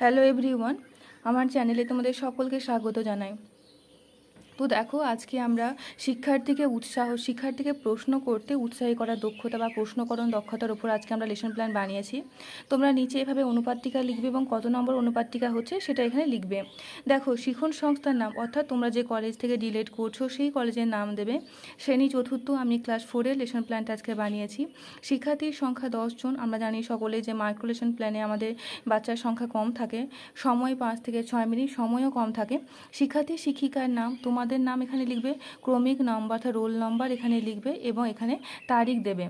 Hello everyone আমার চ্যানেলে তোমাদের সকলকে স্বাগত জানাই। তো দেখো, আজকে আমরা শিক্ষার্থীকে উৎসাহ, শিক্ষার্থীকে প্রশ্ন করতে উৎসাহী করার দক্ষতা বা প্রশ্নকরণ দক্ষতার উপর আজকে আমরা লেসন প্ল্যান বানিয়েছি। তোমরা নিচে এভাবে অনুপাত্তিকা লিখবে এবং কত নম্বর অনুপাত্তিকা হচ্ছে সেটা এখানে লিখবে। দেখো, শিখন সংস্থার নাম, অর্থাৎ তোমরা যে কলেজ থেকে ডিলেট করছ সেই কলেজের নাম দেবে। শ্রেণি চতুর্থ আমি ক্লাস ফোরের লেসন প্ল্যানটা আজকে বানিয়েছি। শিক্ষার্থীর সংখ্যা দশজন আমরা জানি সকলে যে মাইক্রো লেসন প্ল্যানে আমাদের বাচ্চার সংখ্যা কম থাকে। সময় পাঁচ থেকে ছয় মিনিট, সময়ও কম থাকে। শিক্ষার্থী শিক্ষিকার নাম তোমাদের নাম এখানে লিখবে, ক্রমিক নম্বর অর্থাৎ রোল নম্বর এখানে লিখবে এবং এখানে তারিখ দেবে।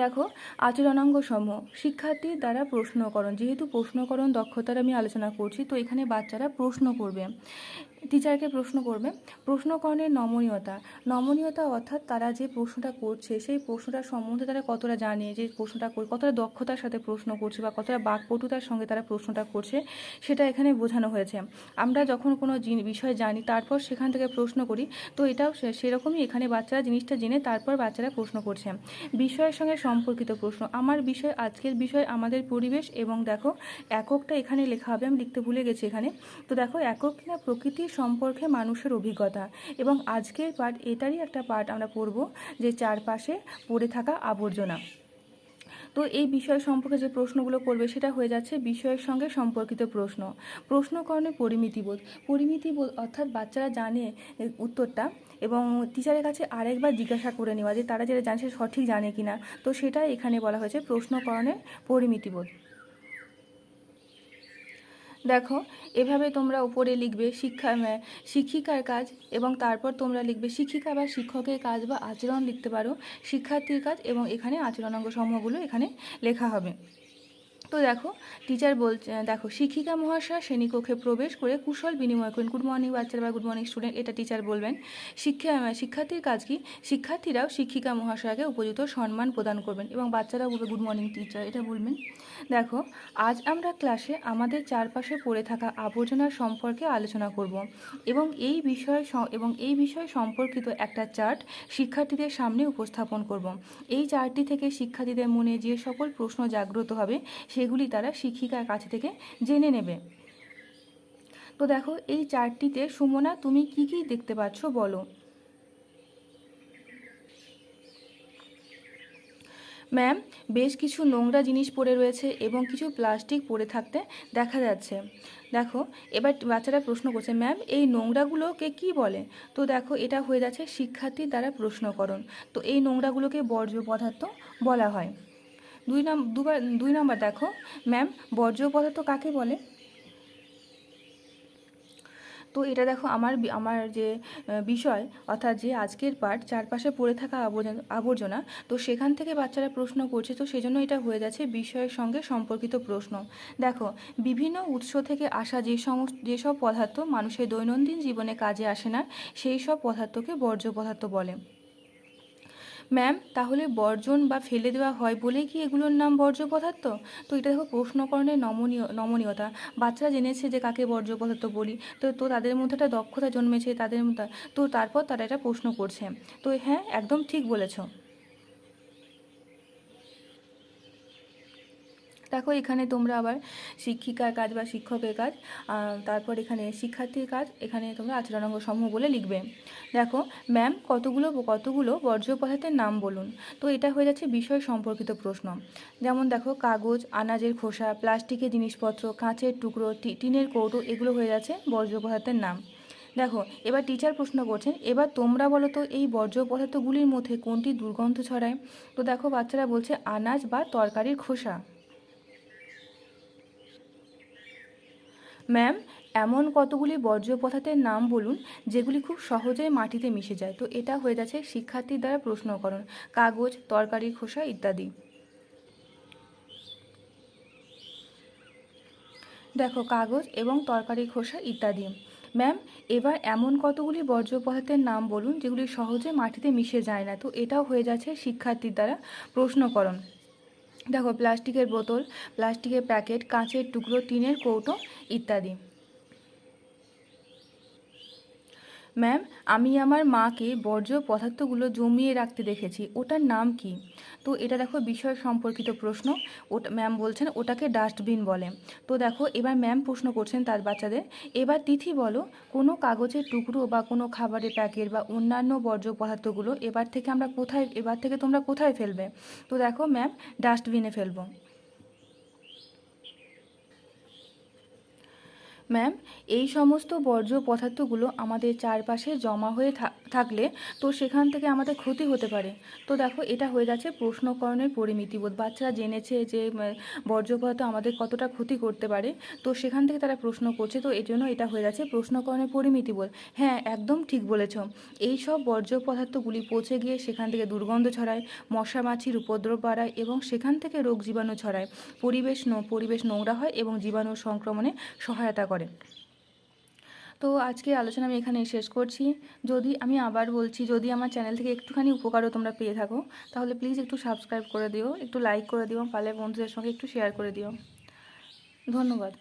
দেখো আচরণাঙ্গ সমূহ শিক্ষার্থীর দ্বারা প্রশ্নকরণ, যেহেতু প্রশ্নকরণ দক্ষতার আমি আলোচনা করছি, তো এখানে বাচ্চারা প্রশ্ন করবে। টিচারকে প্রশ্ন করবে। প্রশ্নকরণের নমনীয়তা। নমনীয়তা অর্থাৎ তারা যে প্রশ্নটা করছে, সেই প্রশ্নটার সম্বন্ধে তারা কতটা জানে, যে প্রশ্নটা কতটা দক্ষতার সাথে প্রশ্ন করছে বা কতটা বাকপটুতার সঙ্গে তারা প্রশ্নটা করছে, সেটা এখানে বোঝানো হয়েছে। আমরা যখন কোনো বিষয় জানি, তারপর সেখান থেকে প্রশ্ন করি, তো এটাও সেরকমই এখানে বাচ্চারা জিনিসটা জেনে তারপর বাচ্চারা প্রশ্ন করছে। বিষয়ের সঙ্গে সম্পর্কিত প্রশ্ন। আমার বিষয়, আজকের বিষয়, আমাদের পরিবেশ এবং দেখো, এককটা এখানে লেখা হবে, আমি লিখতে ভুলে গেছি এখানে। তো দেখো, একক কিনা প্রকৃতি সম্পর্কে মানুষের অভিজ্ঞতা। এবং আজকের পাঠ এটারই একটা পাঠ আমরা পড়ব যে চারপাশে পড়ে থাকা আবর্জনা। তো এই বিষয় সম্পর্কে যে প্রশ্নগুলো করবে সেটা হয়ে যাচ্ছে বিষয়ের সঙ্গে সম্পর্কিত প্রশ্ন। প্রশ্নকরণের পরিমিতিবোধ। পরিমিতিবোধ অর্থাৎ বাচ্চারা জানে উত্তরটা এবং টিচারের কাছে আরেকবার জিজ্ঞাসা করে নেওয়া যে তারা যেটা জানে সে সঠিক জানে কিনা। তো সেটা এখানে বলা হয়েছে প্রশ্নকরণের পরিমিতিবোধ। দেখো, এভাবে তোমরা উপরে লিখবে শিক্ষা শিক্ষিকার কাজ এবং তারপর তোমরা লিখবে শিক্ষিকা বা শিক্ষকের কাজ বা আচরণ লিখতে পারো, শিক্ষার্থীর কাজ এবং এখানে আচরণাঙ্গ সমূহগুলো এখানে লেখা হবে। তো দেখো টিচার বলছে, দেখো, শিক্ষিকা মহাশয় শ্রেণীকক্ষে প্রবেশ করে কুশল বিনিময় করেন। গুড মর্নিং বাচ্চারা বা গুড মর্নিং স্টুডেন্ট এটা টিচার বলবেন। শিক্ষা শিক্ষার্থীর কাজ কি? শিক্ষার্থীরাও শিক্ষিকা মহাশয়কে উপযুক্ত সম্মান প্রদান করবেন এবং বাচ্চারাও বলবে গুড মর্নিং টিচার এটা বলবেন। দেখো, আজ আমরা ক্লাসে আমাদের চারপাশে পড়ে থাকা আবর্জনা সম্পর্কে আলোচনা করব এবং এই বিষয় এবং এই বিষয় সম্পর্কিত একটা চার্ট শিক্ষার্থীদের সামনে উপস্থাপন করব। এই চার্টটি থেকে শিক্ষার্থীদের মনে যে সকল প্রশ্ন জাগ্রত হবে সেগুলি তারা শিক্ষিকার কাছ থেকে জেনে নেবে। তো দেখো, এই চারটিতে, সুমনা, তুমি কি কি দেখতে পাচ্ছ বলো? ম্যাম, বেশ কিছু নোংরা জিনিস পড়ে রয়েছে এবং কিছু প্লাস্টিক পড়ে থাকতে দেখা যাচ্ছে। দেখো, এবার বাচ্চারা প্রশ্ন করছে, ম্যাম, এই নোংরাগুলোকে কি বলে? তো দেখো, এটা হয়ে যাচ্ছে শিক্ষার্থীর দ্বারা প্রশ্নকরণ। তো এই নোংরাগুলোকে বর্জ্য পদার্থ বলা হয়। দুই নাম, দুবার, দুই নাম্বার দেখো। ম্যাম বর্জ্য পদার্থ কাকে বলে? তো এটা দেখো আমার আমার যে বিষয়, অর্থাৎ যে আজকের পাঠ চারপাশে পড়ে থাকা আবর্জনা আবর্জনা, তো সেখান থেকে বাচ্চারা প্রশ্ন করছে, তো সেজন্য এটা হয়ে যাচ্ছে বিষয়ের সঙ্গে সম্পর্কিত প্রশ্ন। দেখো, বিভিন্ন উৎস থেকে আসা যে সমস্ত যেসব পদার্থ মানুষের দৈনন্দিন জীবনে কাজে আসে না, সেই সব পদার্থকে বর্জ্য পদার্থ বলে। ম্যাম, তাহলে বর্জন বা ফেলে দেওয়া হয় বলেই কি এগুলোর নাম বর্জ্য পদার্থ? তো এটা দেখো প্রশ্নকরণের নমনীয়, নমনীয়তা। বাচ্চারা জেনেছে যে কাকে বর্জ্য পদার্থ বলি। তো তো তাদের মধ্যে একটা দক্ষতা জন্মেছে, তাদের তো তারপর তারা এটা প্রশ্ন করছে। তো হ্যাঁ একদম ঠিক বলেছ। দেখো এখানে তোমরা আবার শিক্ষিকার কাজ বা শিক্ষকের কাজ তারপর এখানে শিক্ষার্থীর কাজ, এখানে তোমরা আচরণাঙ্গ সমূহ বলে লিখবে। দেখো, ম্যাম, কতগুলো কতগুলো বর্জ্য পদার্থের নাম বলুন? তো এটা হয়ে যাচ্ছে বিষয় সম্পর্কিত প্রশ্ন। যেমন দেখো, কাগজ, আনাজের খোসা, প্লাস্টিকের জিনিসপত্র, কাঁচের টুকরো টিনের কৌটো, এগুলো হয়ে যাচ্ছে বর্জ্য পদার্থের নাম। দেখো, এবার টিচার প্রশ্ন করছেন, এবার তোমরা বলো তো, এই বর্জ্য পদার্থগুলির মধ্যে কোনটি দুর্গন্ধ ছড়ায়? তো দেখো, বাচ্চারা বলছে, আনাজ বা তরকারির খোসা। ম্যাম, এমন কতগুলি বর্জ্য পদার্থের নাম বলুন, যেগুলি খুব সহজেই মাটিতে মিশে যায়। তো এটা হয়ে যাচ্ছে শিক্ষার্থীর দ্বারা প্রশ্নকরণ, কাগজ, তরকারি, খোসা ইত্যাদি। দেখো, কাগজ এবং তরকারি, খোসা ইত্যাদি। ম্যাম, এবার এমন কতগুলি বর্জ্য পদার্থের নাম বলুন, যেগুলি সহজে মাটিতে মিশে যায় না। তো এটাও হয়ে যাচ্ছে শিক্ষার্থীর দ্বারা প্রশ্নকরণ। দেখো প্লাস্টিকের বোতল প্লাস্টিকের প্যাকেট কাঁচের টুকরো টিনের কৌটো ইত্যাদি। ম্যাম, আমি আমার মাকে বর্জ্য পদার্থগুলো জমিয়ে রাখতে দেখেছি। ওটার নাম কি? তো এটা দেখো বিষয় সম্পর্কিত প্রশ্ন। ওটা, ম্যাম বলছেন ওটাকে ডাস্টবিন বলে। তো দেখো, এবার ম্যাম প্রশ্ন করছেন তার বাচ্চাদের, এবার তিথি বলো, কোনো কাগজের টুকরো বা কোনো খাবারের প্যাকেট বা অন্যান্য বর্জ্য পদার্থগুলো এবার থেকে আমরা কোথায়, এবার থেকে তোমরা কোথায় ফেলবে? তো দেখো ম্যাম, ডাস্টবিনে ফেলব। ম্যাম এই সমস্ত বর্জ্য পদার্থগুলো আমাদের চারপাশে জমা হয়ে থাকলে তো সেখান থেকে আমাদের ক্ষতি হতে পারে। তো দেখো, এটা হয়ে যাচ্ছে প্রশ্নকরণের পরিমিতিবোধ বাচ্চারা জেনেছে যে বর্জ্য পদার্থ আমাদের কতটা ক্ষতি করতে পারে। তো সেখান থেকে তারা প্রশ্ন করছে, তো এই জন্য এটা হয়ে যাচ্ছে প্রশ্নকরণের পরিমিতিবোধ হ্যাঁ একদম ঠিক বলেছ। এই সব বর্জ্য পদার্থগুলি পচে গিয়ে সেখান থেকে দুর্গন্ধ ছড়ায়, মশা মাছির উপদ্রব বাড়ায় এবং সেখান থেকে রোগ জীবাণু ছড়ায়। পরিবেশ পরিবেশ নোংরা হয় এবং জীবাণু সংক্রমণে সহায়তা করে। তো আজকে আলোচনা আমি এখানে শেষ করছি। যদি আমি আবার বলছি, যদি আমার চ্যানেল থেকে একটুখানি উপকারও তোমরা পেয়ে থাকো, তাহলে প্লিজ একটু সাবস্ক্রাইব করে দিও, একটু লাইক করে দিও, পালে বন্ধুদের সঙ্গে একটু শেয়ার করে দিও। ধন্যবাদ।